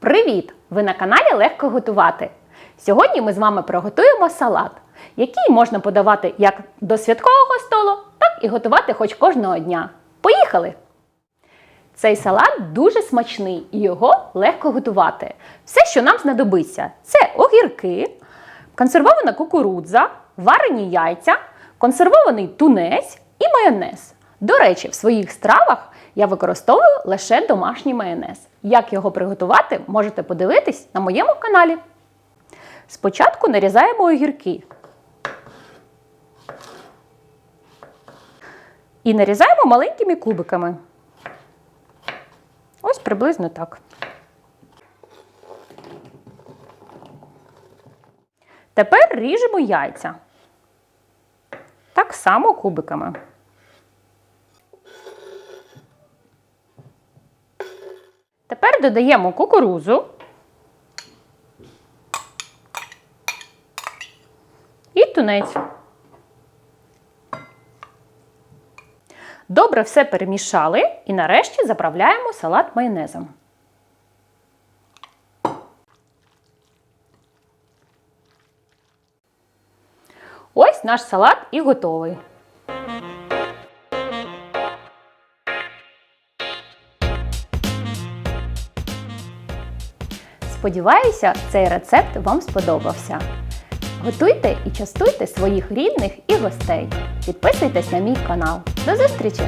Привіт! Ви на каналі Легко готувати. Сьогодні ми з вами приготуємо салат, який можна подавати як до святкового столу, так і готувати хоч кожного дня. Поїхали! Цей салат дуже смачний і його легко готувати. Все, що нам знадобиться, це огірки, консервована кукурудза, варені яйця, консервований тунець і майонез. До речі, в своїх стравах я використовую лише домашній майонез. Як його приготувати, можете подивитись на моєму каналі. Спочатку нарізаємо огірки. І нарізаємо маленькими кубиками. Ось приблизно так. Тепер ріжемо яйця. Так само кубиками. Тепер додаємо кукурузу і тунець. Добре все перемішали і нарешті заправляємо салат майонезом. Ось наш салат і готовий. Сподіваюся, цей рецепт вам сподобався. Готуйте і частуйте своїх рідних і гостей. Підписуйтесь на мій канал. До зустрічі!